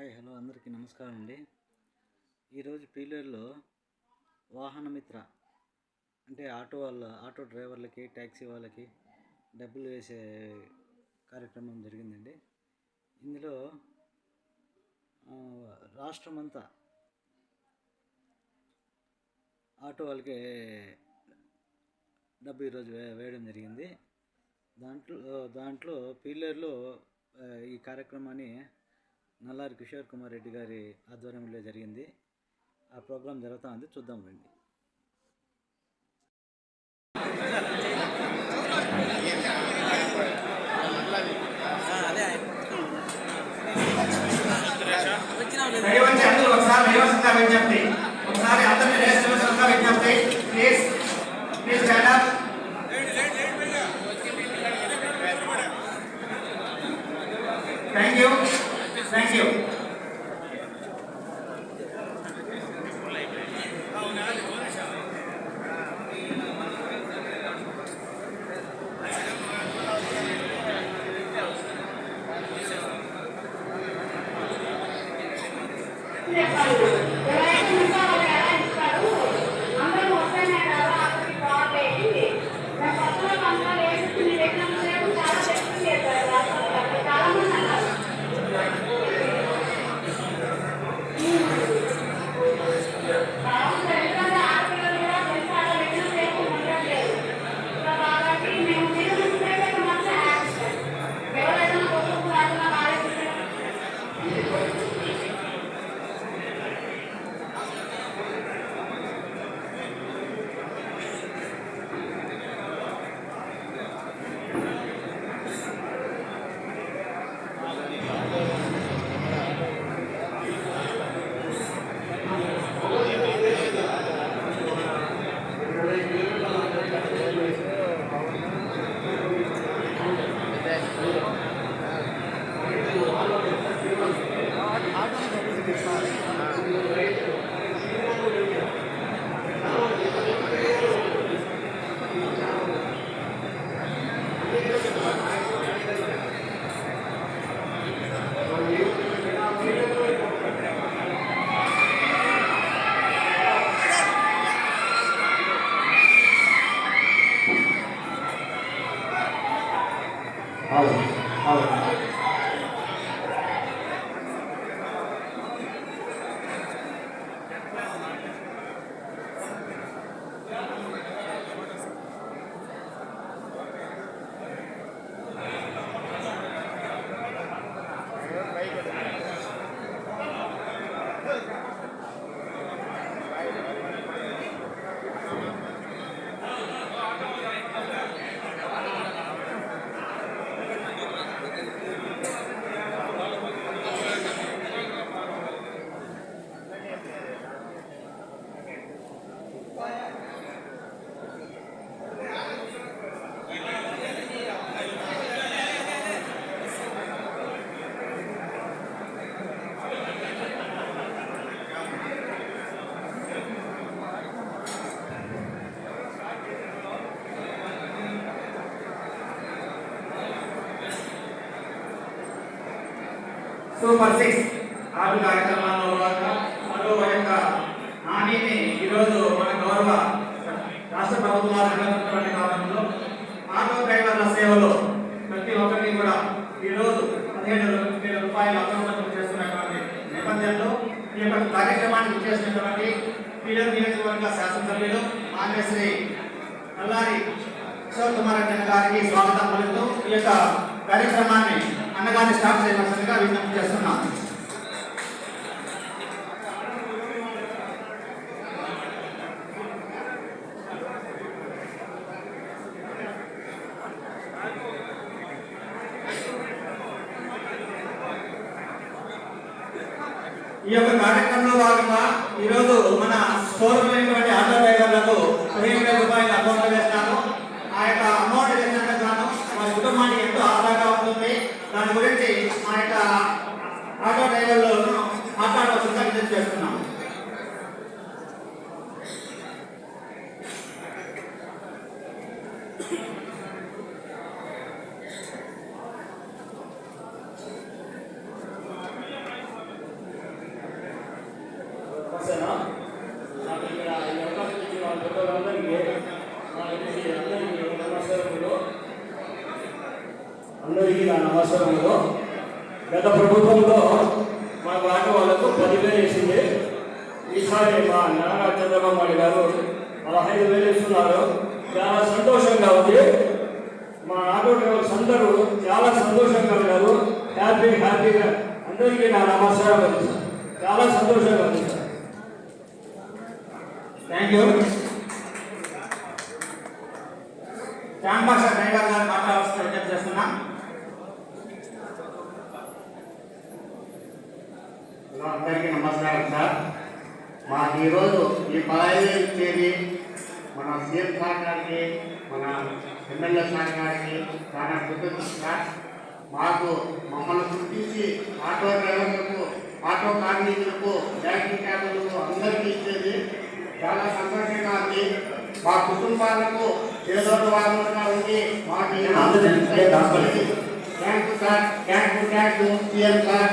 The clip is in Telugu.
హాయ్ హలో అందరికీ నమస్కారం అండి. ఈరోజు పీలియర్లో వాహన మిత్ర అంటే ఆటో వాళ్ళ ఆటో డ్రైవర్లకి ట్యాక్సీ వాళ్ళకి డబ్బులు వేసే కార్యక్రమం జరిగిందండి. ఇందులో రాష్ట్రమంతా ఆటో వాళ్ళకి డబ్బు ఈరోజు వే వేయడం జరిగింది. దాంట్లో దాంట్లో పీలేరులో ఈ కార్యక్రమాన్ని నల్లారి కిషోర్ కుమార్ రెడ్డి గారి ఆధ్వర్యంలో జరిగింది. ఆ ప్రోగ్రాం జరుగుతూ ఉంది చూద్దాం రండి. దయవంచి అందరూ ఒకసారి నివసించా ఒకసారి అందరినీ విజ్ఞప్తి please please stand thank you thank you Super six ఆరు కార్యక్రమాల్లో భాగంగా మరో యొక్క హామీని ఈరోజు మన గౌరవ రాష్ట్ర ప్రభుత్వం నిర్వహిస్తున్నటువంటి కాలంలో ఆటో డ్రైవర్ల సేవలో ప్రతి ఒక్కరికి కూడా ఈరోజు పదిహేడు వేల రూపాయలు అప్రమత్తం చేస్తున్నటువంటి నేపథ్యంలో ఈ యొక్క కార్యక్రమాన్ని చేసినటువంటి పీడర్ నియోజకవర్గ శాసనసభ్యులు మాన్యశ్రీ నల్లారి అశోక్ కుమార్ గారికి స్వాగతం పలుకుతూ ఈ యొక్క కార్యక్రమాన్ని అన్నగారిని స్టార్ట్ చేయవలసిందిగా విజ్ఞప్తి చేస్తున్నాం. ఈ యొక్క కార్యక్రమంలో భాగంగా ఈరోజు మన స్టోర్మైనటువంటి ఆటో డ్రైవర్లకు పదిహేను వేల రూపాయలు అకౌంట్ వేస్తాను ఆ యొక్క అమౌంట్ వేసినందుకు గాను వారి కుటుంబానికి ఎంతో ఆదాగా ఉంటుంది దాని గురించి మా యొక్క ఆటో డ్రైవర్లను మాట్లాడవలసిందిగా విజ్ఞప్తి చేస్తున్నాం నమస్కారములు గత ప్రభుత్వంలో మా ఆటో వాళ్ళకు పదివేలు వేసింది. ఈసారి మా నారా చంద్రబాబు నాయుడు గారు పదహైదు వేలు ఇస్తున్నారు చాలా సంతోషంగా ఉంది. మా ఆటో డ్రైవర్స్ అందరూ చాలా సంతోషంగా ఉన్నారు. హ్యాపీ హ్యాపీగా అందరికీ నా నమస్కారం ఉంది చాలా సంతోషంగా ఉంది thank you John Basha driver గారు మాట్లాడాల్సిన విజ్ఞప్తి చేస్తున్నాం హలో, అందరికీ నమస్కారం సార్. మాకు ఈరోజు ఈ పదహైదు ఇచ్చేది మన సీఎం సార్ గారికి మన ఎమ్మెల్యే సార్ గారికి చాలా కృతజ్ఞత సార్. మాకు మమ్మల్ని గుర్తించి ఆటో డ్రైవర్లకు ఆటో కార్మికులకు బ్యాంకింగ్ క్యాబులకు అందరికీ ఇచ్చేది. చాలా సంతోషంగా ఉంది. మా కుటుంబాలకు ఏదో వారంగా ఉంది. మాకు thank you sir thank you thank you CM sir